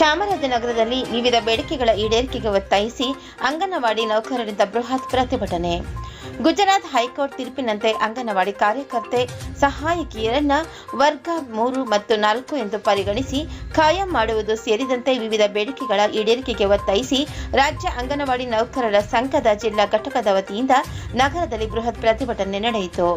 ಚಾಮರಾಜನಗರದಲ್ಲಿ ವಿವಿಧ ಬೇಡಿಕೆಗಳ ಈಡೇರಿಕೆಗೆ ಒತ್ತಾಯಿಸಿ ಅಂಗನವಾಡಿ ನೌಕರರಿಂದ ಬೃಹತ್ ಪ್ರತಿಭಟನೆ. ಗುಜರಾತ್ ಹೈಕೋರ್ಟ್ ತೀರ್ಪಿನಂತೆ ಅಂಗನವಾಡಿ ಕಾರ್ಯಕರ್ತೆ ಸಹಾಯಕಿಯರನ್ನ ವರ್ಗ ಮೂರು ಮತ್ತು ನಾಲ್ಕು ಎಂದು ಪರಿಗಣಿಸಿ ಖಾಯಂ ಮಾಡುವುದು ಸೇರಿದಂತೆ ವಿವಿಧ ಬೇಡಿಕೆಗಳ ಈಡೇರಿಕೆಗೆ ಒತ್ತಾಯಿಸಿ ರಾಜ್ಯ ಅಂಗನವಾಡಿ ನೌಕರರ ಸಂಘದ ಜಿಲ್ಲಾ ಘಟಕದ ವತಿಯಿಂದ ನಗರದಲ್ಲಿ ಬೃಹತ್ ಪ್ರತಿಭಟನೆ ನಡೆಯಿತು.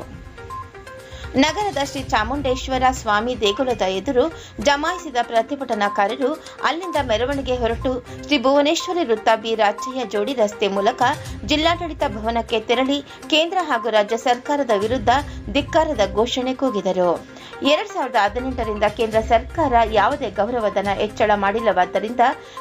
ನಗರದ ಶ್ರೀ ಚಾಮುಂಡೇಶ್ವರ ಸ್ವಾಮಿ ದೇಗುಲದ ಎದುರು ಜಮಾಯಿಸಿದ ಪ್ರತಿಭಟನಾಕಾರರು ಅಲ್ಲಿಂದ ಮೆರವಣಿಗೆ ಹೊರಟು ಶ್ರೀ ಭುವನೇಶ್ವರಿ ವೃತ್ತ ಬಿ ರಾಚಯ್ಯ ಜೋಡಿ ರಸ್ತೆ ಮೂಲಕ ಜಿಲ್ಲಾಡಳಿತ ಭವನಕ್ಕೆ ತೆರಳಿ ಕೇಂದ್ರ ಹಾಗೂ ರಾಜ್ಯ ಸರ್ಕಾರದ ವಿರುದ್ಧ ಧಿಕ್ಕಾರದ ಘೋಷಣೆ ಕೂಗಿದರು. ಎರಡ್ ಸಾವಿರದ ಹದಿನೆಂಟರಿಂದ ಕೇಂದ್ರ ಸರ್ಕಾರ ಯಾವುದೇ ಗೌರವಧನ ಹೆಚ್ಚಳ ಮಾಡಿಲ್ಲವಾದ್ದರಿಂದ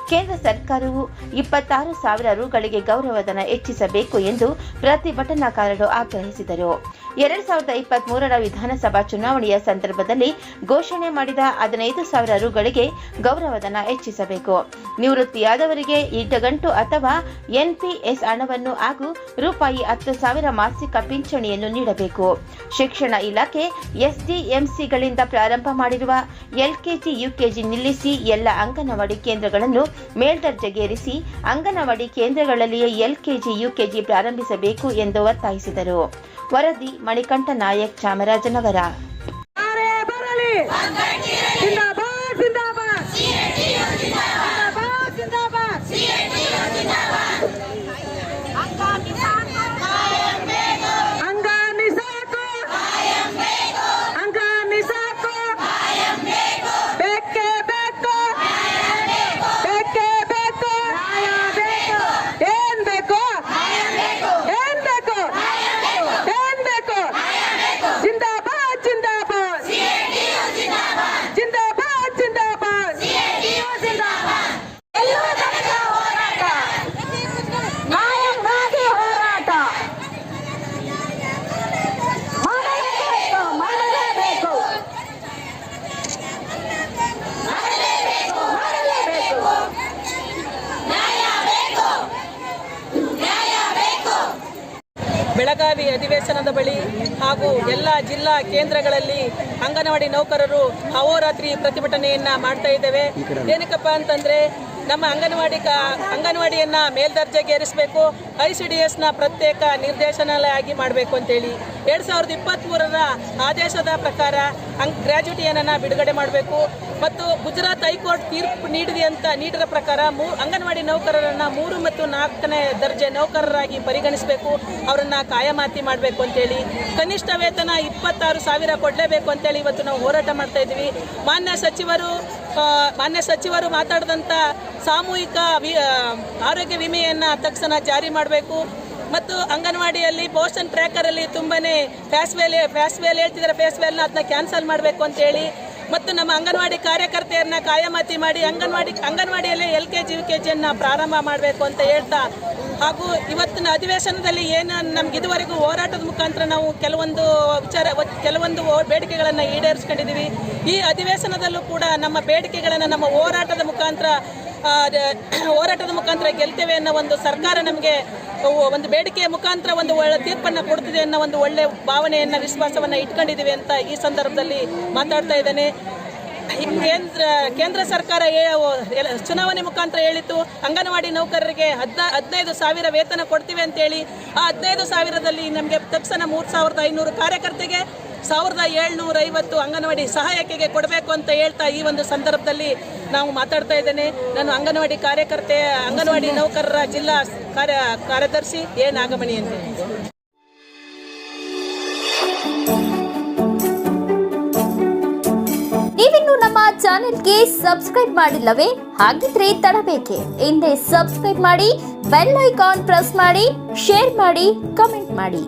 ಕೇಂದ್ರ ಸರ್ಕಾರವು ಇಪ್ಪತ್ತಾರು ಸಾವಿರ ರುಗಳಿಗೆ ಗೌರವಧನ ಹೆಚ್ಚಿಸಬೇಕು ಎಂದು ಪ್ರತಿಭಟನಾಕಾರರು ಆಗ್ರಹಿಸಿದರು. ಎರಡ್ ಸಾವಿರದ ಇಪ್ಪತ್ತ್ ಮೂರರ ವಿಧಾನಸಭಾ ಚುನಾವಣೆಯ ಸಂದರ್ಭದಲ್ಲಿ ಘೋಷಣೆ ಮಾಡಿದ ಹದಿನೈದು ಸಾವಿರ ರುಗಳಿಗೆ ಗೌರವಧನ ಹೆಚ್ಚಿಸಬೇಕು. ನಿವೃತ್ತಿಯಾದವರಿಗೆ ಇಟಗಂಟು ಅಥವಾ ಎನ್ಪಿಎಸ್ ಹಣವನ್ನು ಹಾಗೂ ರೂಪಾಯಿ ಹತ್ತು ಸಾವಿರ ಮಾಸಿಕ ಪಿಂಚಣಿಯನ್ನು ನೀಡಬೇಕು. ಶಿಕ್ಷಣ ಇಲಾಖೆ ಎಸ್ಡಿಎಂಸಿಗಳಿಂದ ಪ್ರಾರಂಭ ಮಾಡಿರುವ ಎಲ್ಕೆಜಿ, ಯುಕೆಜಿ ನಿಲ್ಲಿಸಿ ಎಲ್ಲ ಅಂಗನವಾಡಿ ಕೇಂದ್ರಗಳನ್ನು ಮೇಲ್ದರ್ಜೆಗೇರಿಸಿ ಅಂಗನವಾಡಿ ಕೇಂದ್ರಗಳಲ್ಲಿಯೇ ಎಲ್ಕೆಜಿ, ಯುಕೆಜಿ ಪ್ರಾರಂಭಿಸಬೇಕು ಎಂದು ಒತ್ತಾಯಿಸಿದರು. ವರದಿ ಮಣಿಕಂಠ ನಾಯಕ್ ಚಾಮರಾಜನಗರ ಬೆಳಗಾವಿ ಅಧಿವೇಶನದ ಬಳಿ ಹಾಗೂ ಎಲ್ಲ ಜಿಲ್ಲಾ ಕೇಂದ್ರಗಳಲ್ಲಿ ಅಂಗನವಾಡಿ ನೌಕರರು ಅಹೋರಾತ್ರಿ ಪ್ರತಿಭಟನೆಯನ್ನ ಮಾಡ್ತಾ ಇದ್ದೇವೆ. ಏನಕ್ಕಪ್ಪ ಅಂತಂದ್ರೆ ನಮ್ಮ ಅಂಗನವಾಡಿ ಅಂಗನವಾಡಿಯನ್ನ ಮೇಲ್ದರ್ಜೆಗೇರಿಸಬೇಕು ಐ ಸಿ ಡಿ ಎಸ್ನ ಪ್ರತ್ಯೇಕ ನಿರ್ದೇಶನಾಲಯ ಆಗಿ ಮಾಡಬೇಕು ಅಂತೇಳಿ. ಎರಡು ಸಾವಿರದ ಇಪ್ಪತ್ತ್ಮೂರರ ಆದೇಶದ ಪ್ರಕಾರ ಅಂಗ್ ಗ್ರ್ಯಾಜುಟಿಯನ್ನ ಬಿಡುಗಡೆ ಮಾಡಬೇಕು. ಮತ್ತು ಗುಜರಾತ್ ಹೈಕೋರ್ಟ್ ತೀರ್ಪು ನೀಡಿದೆ ಅಂತ ನೀಡಿದ ಪ್ರಕಾರ ಮೂ ಅಂಗನವಾಡಿ ನೌಕರರನ್ನ ಮೂರು ಮತ್ತು ನಾಲ್ಕನೇ ದರ್ಜೆ ನೌಕರರಾಗಿ ಪರಿಗಣಿಸಬೇಕು, ಅವರನ್ನ ಕಾಯಮಾತಿ ಮಾಡಬೇಕು ಅಂತೇಳಿ. ಕನಿಷ್ಠ ವೇತನ ಇಪ್ಪತ್ತಾರು ಸಾವಿರ ಕೊಡಲೇಬೇಕು ಅಂತೇಳಿ ಇವತ್ತು ನಾವು ಹೋರಾಟ ಮಾಡ್ತಾ ಇದ್ದೀವಿ. ಮಾನ್ಯ ಸಚಿವರು ಮಾನ್ಯ ಸಚಿವರು ಮಾತಾಡಿದಂಥ ಸಾಮೂಹಿಕ ವಿ ಆರೋಗ್ಯ ವಿಮೆಯನ್ನು ತಕ್ಷಣ ಜಾರಿ ಮಾಡಬೇಕು. ಮತ್ತು ಅಂಗನವಾಡಿಯಲ್ಲಿ ಪೋಷನ್ ಟ್ರ್ಯಾಕರಲ್ಲಿ ತುಂಬನೇ ಫ್ಯಾಸ್ವೇಲ್ ಫ್ಯಾಸ್ವೇಲ್ ಹೇಳ್ತಿದ್ದಾರೆ ಫ್ಯಾಸ್ವೇಲ್ನ ಅದನ್ನ ಕ್ಯಾನ್ಸಲ್ ಮಾಡಬೇಕು ಅಂತೇಳಿ. ಮತ್ತು ನಮ್ಮ ಅಂಗನವಾಡಿ ಕಾರ್ಯಕರ್ತೆಯರನ್ನ ಕಾಯಮಾತಿ ಮಾಡಿ anganwadi ಅಂಗನವಾಡಿಯಲ್ಲಿ L K G, U K ಜಿಯನ್ನು ಪ್ರಾರಂಭ ಮಾಡಬೇಕು ಅಂತ ಹೇಳ್ತಾ ಹಾಗೂ ಇವತ್ತಿನ ಅಧಿವೇಶನದಲ್ಲಿ ಏನು ನಮ್ಗೆ ಇದುವರೆಗೂ ಹೋರಾಟದ ಮುಖಾಂತರ ನಾವು ಕೆಲವೊಂದು ವಿಚಾರ, ಕೆಲವೊಂದು ಬೇಡಿಕೆಗಳನ್ನು ಈಡೇರಿಸ್ಕೊಂಡಿದ್ದೀವಿ. ಈ ಅಧಿವೇಶನದಲ್ಲೂ ಕೂಡ ನಮ್ಮ ಬೇಡಿಕೆಗಳನ್ನು ನಮ್ಮ ಹೋರಾಟದ ಮುಖಾಂತರ ಹೋರಾಟದ ಮುಖಾಂತರ ಗೆಲ್ತೇವೆ ಅನ್ನೋ ಒಂದು ಸರ್ಕಾರ ನಮಗೆ ಒಂದು ಬೇಡಿಕೆಯ ಮುಖಾಂತರ ಒಂದು ಒಳ್ಳೆ ತೀರ್ಪನ್ನು ಕೊಡ್ತಿದೆ ಅನ್ನೋ ಒಂದು ಒಳ್ಳೆ ಭಾವನೆಯನ್ನು, ವಿಶ್ವಾಸವನ್ನು ಇಟ್ಕೊಂಡಿದ್ದೀವಿ ಅಂತ ಈ ಸಂದರ್ಭದಲ್ಲಿ ಮಾತಾಡ್ತಾ ಇದ್ದೇನೆ. ಕೇಂದ್ರ ಕೇಂದ್ರ ಸರ್ಕಾರ ಚುನಾವಣೆ ಮುಖಾಂತರ ಹೇಳಿತ್ತು. ಅಂಗನವಾಡಿ ನೌಕರರಿಗೆ ಹದ್ನ, ಹದಿನೈದು ಸಾವಿರ ವೇತನ ಕೊಡ್ತೀವಿ ಅಂತೇಳಿ. ಆ ಹದಿನೈದು ಸಾವಿರದಲ್ಲಿ ನಮಗೆ ತಕ್ಷಣ ಮೂರು ಸಾವಿರದ ಐನೂರು ಕಾರ್ಯಕರ್ತೆಗೆ ಸಾವಿರದ ಏಳ್ನೂರ ಐವತ್ತು ಅಂಗನವಾಡಿ ಸಹಾಯಕಿಗೆ ಕೊಡಬೇಕು ಅಂತ ಹೇಳ್ತಾ ಈ ಒಂದು ಸಂದರ್ಭದಲ್ಲಿ ನಾವು ಮಾತಾಡ್ತಾ ಇದ್ದೇನೆ. ನಾನು ಅಂಗನವಾಡಿ ಕಾರ್ಯಕರ್ತೆ, ಅಂಗನವಾಡಿ ನೌಕರರ ಜಿಲ್ಲಾ ಕಾರ್ಯ, ಕಾರ್ಯದರ್ಶಿ ಎ. ನಾಗಮಣಿ ಅಂತ ನೀವಿನ್ನು ನಮ್ಮ ಚಾನೆಲ್ಗೆ ಸಬ್ಸ್ಕ್ರೈಬ್ ಮಾಡಿಲ್ಲವೇ? ಹಾಗಿದ್ರೆ ತಡಬೇಕೆ. ಹಿಂದೆ ಸಬ್ಸ್ಕ್ರೈಬ್ ಮಾಡಿ, ಬೆಲ್ ಐಕಾನ್ ಪ್ರೆಸ್ ಮಾಡಿ, ಶೇರ್ ಮಾಡಿ, ಕಮೆಂಟ್ ಮಾಡಿ.